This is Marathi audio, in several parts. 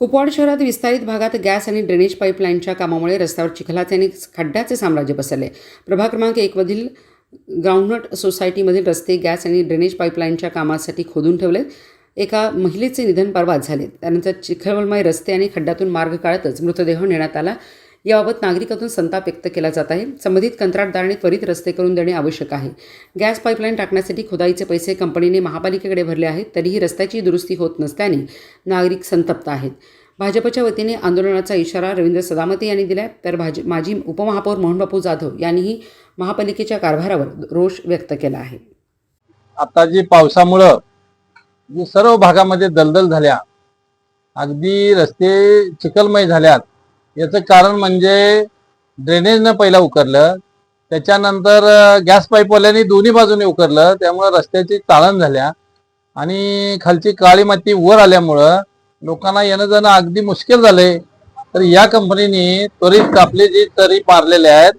कुपवाड शहरात विस्तारित भागात गॅस आणि ड्रेनेज पाईपलाईनच्या कामामुळे रस्त्यावर चिखलाचे आणि खड्ड्याचे साम्राज्य पसरले. प्रभाग क्रमांक एकमधील ग्राउंडनट सोसायटीमधील रस्ते गॅस आणि ड्रेनेज पाईपलाईनच्या कामासाठी खोदून ठेवलेत एका महिलेचे निधन परवाच झाले. त्यानंतर चिखलमय रस्ते आणि खड्ड्यातून मार्ग काढतच मृतदेह नेण्यात आला. याबाबत नागरिकातून संताप व्यक्त केला जात आहे. संबंधित कंत्राटदाराने त्वरित रस्ते करून देणे आवश्यक आहे. गॅस पाईपलाईन टाकण्यासाठी खुदाईचे पैसे कंपनीने महापालिकेकडे भरले आहेत. तरीही रस्त्याची दुरुस्ती होत नसल्याने नागरिक संतप्त आहेत. भाजपच्या वतीने आंदोलनाचा इशारा रवींद्र सदामते यांनी दिला तर भाज माजी उपमहापौर मोहनबापू जाधव यांनीही महापालिकेच्या कारभारावर रोष व्यक्त केला आहे. आता जी पावसामुळं जी सर्व भागामध्ये दलदल झाल्या अगदी रस्ते चिखलमय झाल्यात याचं कारण म्हणजे ड्रेनेजनं पहिला उकरलं त्याच्यानंतर गॅस पाईपवाल्यांनी दोन्ही बाजूने उकरलं त्यामुळं रस्त्याची चाळण झाल्या आणि खालची काळी माती वर आल्यामुळं लोकांना येणं जाणं अगदी मुश्किल झालंय. तर या कंपनीने त्वरित आपले जे तरी मारलेले आहेत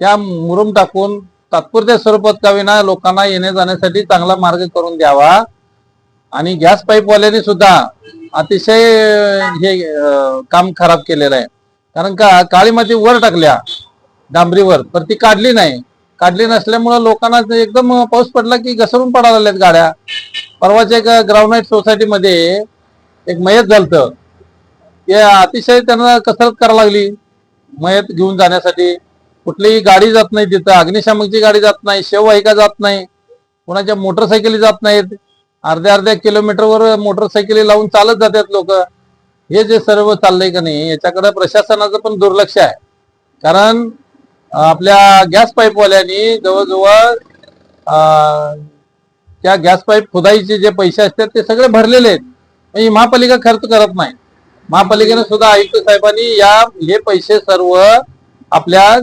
त्या मुरुम टाकून तात्पुरत्या स्वरूपात का विना लोकांना येण्या जाण्यासाठी चांगला मार्ग करून द्यावा. आणि गॅस पाईपवाल्याने सुद्धा अतिशय हे काम खराब केलेलं आहे. कारण का काळी माती वर टाकल्या डांबरीवर तर ती काढली नाही. काढली नसल्यामुळं लोकांना एकदम पाऊस पडला की घसरून पडायला लागल्यात गाड्या. परवाच्या एका ग्राउंड सोसायटीमध्ये एक मयत झालत. ते अतिशय त्यांना कसरत करायला लागली. मयत घेऊन जाण्यासाठी. कुठलीही गाडी जात नाही तिथं. अग्निशामकची गाडी जात नाही. शेववाहिका जात नाही. कोणाच्या मोटरसायकली जात नाहीत. अर्ध्या अर्ध्या किलोमीटरवर मोटरसायकली लावून चालत जातात लोक. हे जे सर्व चाललंय का नाही याच्याकडे प्रशासनाचं पण दुर्लक्ष आहे. कारण आपल्या गॅस पाईपवाल्यांनी जवळजवळ त्या गॅस पाईप खुदाईचे जे पैसे असतात ते सगळे भरलेले आहेत. म्हणजे महापालिका खर्च करत नाही. महापालिकेने सुद्धा आयुक्त साहेबांनी या हे पैसे सर्व आपल्या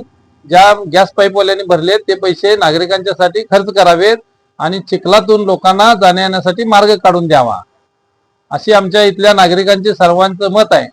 ज्या गॅस पाईपवाल्यांनी भरलेत ते पैसे नागरिकांच्यासाठी खर्च करावेत आणि चिखलातून लोकांना जाण्या येण्यासाठी मार्ग काढून द्यावा. अशी आमच्या इथल्या नागरिकांचे सर्वांचं मत आहे.